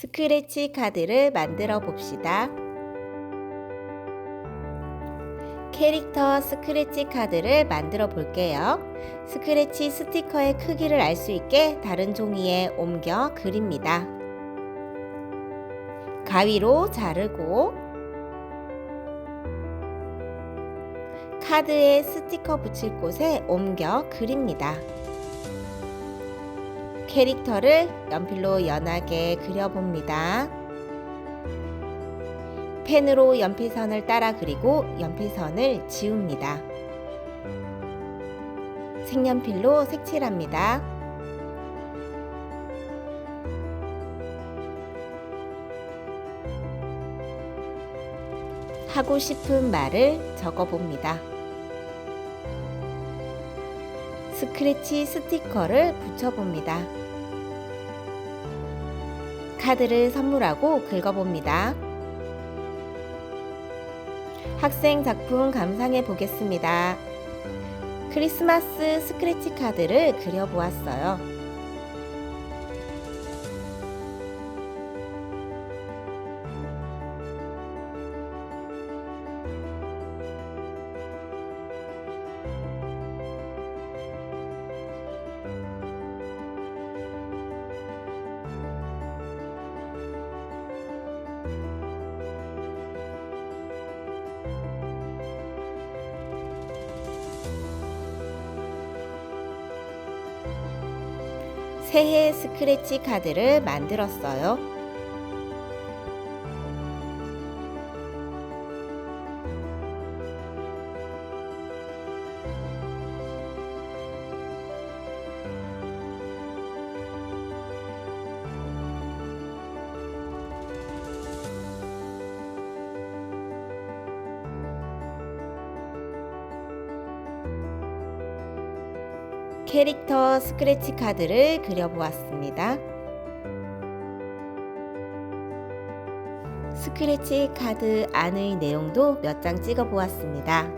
스크래치 카드를 만들어 봅시다. 캐릭터 스크래치 카드를 만들어 볼게요. 스크래치 스티커의 크기를 알 수 있게 다른 종이에 옮겨 그립니다. 가위로 자르고 카드에 스티커 붙일 곳에 옮겨 그립니다. 캐릭터를 연필로 연하게 그려봅니다. 펜으로 연필선을 따라 그리고 연필선을 지웁니다. 색연필로 색칠합니다. 하고 싶은 말을 적어봅니다. 스크래치 스티커를 붙여봅니다. 카드를 선물하고 긁어봅니다. 학생 작품 감상해 보겠습니다. 크리스마스 스크래치 카드를 그려보았어요. 새해 스크래치 카드를 만들었어요. 캐릭터 스크래치 카드를 그려보았습니다. 스크래치 카드 안의 내용도 몇 장 찍어 보았습니다.